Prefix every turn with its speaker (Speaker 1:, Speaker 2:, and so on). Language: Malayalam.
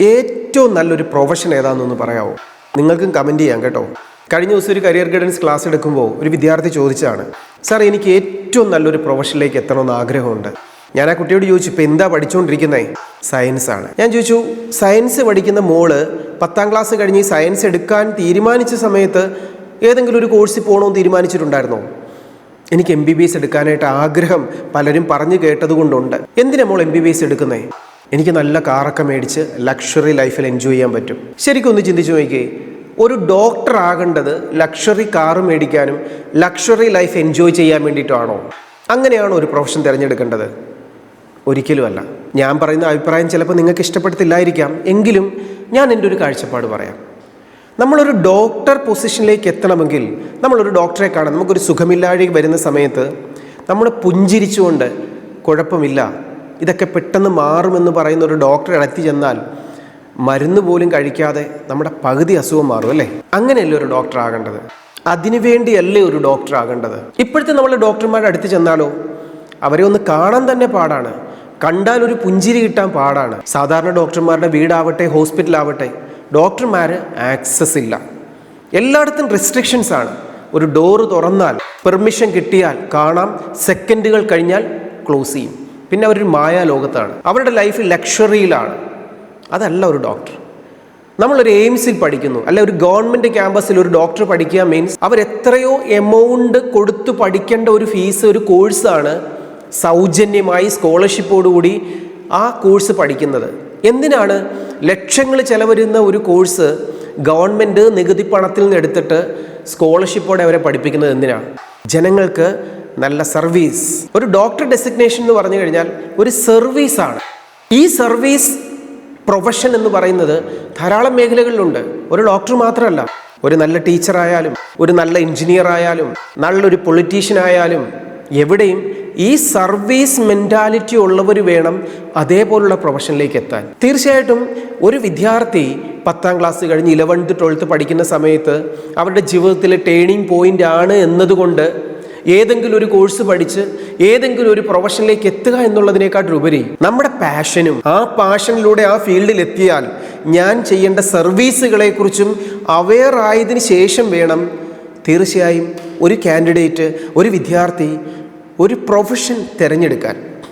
Speaker 1: ഏറ്റവും നല്ലൊരു പ്രൊഫഷൻ ഏതാണെന്നൊന്ന് പറയാമോ നിങ്ങൾക്കും കമന്റ് ചെയ്യാം കേട്ടോ. കഴിഞ്ഞ ദിവസം ഒരു കരിയർ ഗൈഡൻസ് ക്ലാസ് എടുക്കുമ്പോൾ ഒരു വിദ്യാർത്ഥി ചോദിച്ചാണ് സാർ എനിക്ക് ഏറ്റവും നല്ലൊരു പ്രൊഫഷനിലേക്ക് എത്തണമെന്ന് ആഗ്രഹമുണ്ട്. ഞാൻ ആ കുട്ടിയോട് ചോദിച്ചു ഇപ്പം എന്താ പഠിച്ചുകൊണ്ടിരിക്കുന്നത് സയൻസ് ആണ്. ഞാൻ ചോദിച്ചു സയൻസ് പഠിക്കുന്ന മോൾ പത്താം ക്ലാസ് കഴിഞ്ഞ് സയൻസ് എടുക്കാൻ തീരുമാനിച്ച സമയത്ത് ഏതെങ്കിലും ഒരു കോഴ്സിൽ പോകണമെന്ന് തീരുമാനിച്ചിട്ടുണ്ടായിരുന്നോ? എനിക്ക് എം ബി ബി എസ് എടുക്കാനായിട്ട് ആഗ്രഹം പലരും പറഞ്ഞു കേട്ടതുകൊണ്ടുണ്ട്. എന്തിനാ മോൾ എം ബി ബി എസ് എടുക്കുന്നേ? എനിക്ക് നല്ല കാറൊക്കെ മേടിച്ച് ലക്ഷറി ലൈഫിൽ എൻജോയ് ചെയ്യാൻ പറ്റും. ശരിക്കും ഒന്ന് ചിന്തിച്ചു നോക്കിയേ ഒരു ഡോക്ടർ ആകേണ്ടത് ലക്ഷറി കാറ് മേടിക്കാനും ലക്ഷറി ലൈഫ് എൻജോയ് ചെയ്യാൻ വേണ്ടിയിട്ടാണോ? അങ്ങനെയാണോ ഒരു പ്രൊഫഷൻ തിരഞ്ഞെടുക്കേണ്ടത്. ഒരിക്കലുമല്ല ഞാൻ പറയുന്ന അഭിപ്രായം ചിലപ്പോൾ നിങ്ങൾക്ക് ഇഷ്ടപ്പെടുത്തില്ലായിരിക്കാം എങ്കിലും ഞാൻ എന്റെ ഒരു കാഴ്ചപ്പാട് പറയാം. നമ്മളൊരു ഡോക്ടർ പൊസിഷനിലേക്ക് എത്തണമെങ്കിൽ നമ്മളൊരു ഡോക്ടറെ കാണാം നമുക്കൊരു സുഖമില്ലാഴി വരുന്ന സമയത്ത് നമ്മൾ പുഞ്ചിരിച്ചുകൊണ്ട് കുഴപ്പമില്ല. ഇതൊക്കെ പെട്ടെന്ന് മാറുമെന്ന് പറയുന്ന ഒരു ഡോക്ടറെ അടുത്ത് ചെന്നാൽ മരുന്ന് പോലും കഴിക്കാതെ നമ്മുടെ പകുതി അസുഖം മാറും അല്ലേ? അങ്ങനെയല്ലേ ഒരു ഡോക്ടർ ആകേണ്ടത്? അതിനുവേണ്ടിയല്ലേ ഒരു ഡോക്ടർ ആകേണ്ടത്? ഇപ്പോഴത്തെ നമ്മൾ ഡോക്ടർമാരുടെ അടുത്ത് ചെന്നാലോ അവരെ ഒന്ന് കാണാൻ തന്നെ പാടാണ്. കണ്ടാൽ ഒരു പുഞ്ചിരി കിട്ടാൻ പാടാണ്. സാധാരണ ഡോക്ടർമാരുടെ വീടാവട്ടെ ഹോസ്പിറ്റലാവട്ടെ ഡോക്ടർമാർ ആക്സസ് ഇല്ല. എല്ലായിടത്തും റെസ്ട്രിക്ഷൻസ് ആണ്. ഒരു ഡോറ് തുറന്നാൽ പെർമിഷൻ കിട്ടിയാൽ കാണാം സെക്കൻഡുകൾ കഴിഞ്ഞാൽ ക്ലോസ് ചെയ്യും. പിന്നെ അവരൊരു മായാലോകത്താണ്. അവരുടെ ലൈഫ് ലക്ഷറിയിലാണ് അതല്ല ഒരു ഡോക്ടർ നമ്മളൊരു എയിംസിൽ പഠിക്കുന്നു. അല്ലെ ഒരു ഗവൺമെന്റ് ക്യാമ്പസിൽ ഒരു ഡോക്ടർ പഠിക്കുക മീൻസ് അവർ എത്രയോ എമൗണ്ട് കൊടുത്തു പഠിക്കേണ്ട ഒരു ഫീസ് ഒരു കോഴ്സാണ് സൗജന്യമായി സ്കോളർഷിപ്പോടുകൂടി ആ കോഴ്സ് പഠിക്കുന്നത്. എന്തിനാണ്? ലക്ഷങ്ങൾ ചെലവരുന്ന ഒരു കോഴ്സ് ഗവൺമെന്റ് നികുതി പണത്തിൽ നിന്ന് എടുത്തിട്ട് സ്കോളർഷിപ്പോടെ അവരെ പഠിപ്പിക്കുന്നത് എന്തിനാണ്? ജനങ്ങൾക്ക് നല്ല സർവീസ്. ഒരു ഡോക്ടർ ഡെസിഗ്നേഷൻ എന്ന് പറഞ്ഞു കഴിഞ്ഞാൽ ഒരു സർവീസാണ് ഈ സർവീസ് പ്രൊഫഷൻ എന്ന് പറയുന്നത് ധാരാളം മേഖലകളിലുണ്ട്. ഒരു ഡോക്ടർ മാത്രമല്ല. ഒരു നല്ല ടീച്ചറായാലും ഒരു നല്ല എഞ്ചിനീയർ ആയാലും നല്ലൊരു പൊളിറ്റീഷ്യൻ ആയാലും എവിടെയും ഈ സർവീസ് മെന്റാലിറ്റി ഉള്ളവർ വേണം അതേപോലുള്ള പ്രൊഫഷനിലേക്ക് എത്താൻ. തീർച്ചയായിട്ടും ഒരു വിദ്യാർത്ഥി പത്താം ക്ലാസ് കഴിഞ്ഞ് ഇലവൻത്ത് ട്വൽത്ത് പഠിക്കുന്ന സമയത്ത് അവരുടെ ജീവിതത്തിലെ ടേണിംഗ് പോയിന്റ് ആണ് എന്നതുകൊണ്ട് ഏതെങ്കിലും ഒരു കോഴ്സ് പഠിച്ച് ഏതെങ്കിലും ഒരു പ്രൊഫഷനിലേക്ക് എത്തുക എന്നുള്ളതിനേക്കാട്ടിലുപരി നമ്മുടെ പാഷനും ആ പാഷനിലൂടെ ആ ഫീൽഡിൽ എത്തിയാൽ ഞാൻ ചെയ്യേണ്ട സർവീസുകളെക്കുറിച്ചും അവെയർ ആയതിനു ശേഷം വേണം തീർച്ചയായും ഒരു കാൻഡിഡേറ്റ് ഒരു വിദ്യാർത്ഥി ഒരു പ്രൊഫഷൻ തിരഞ്ഞെടുക്കാൻ.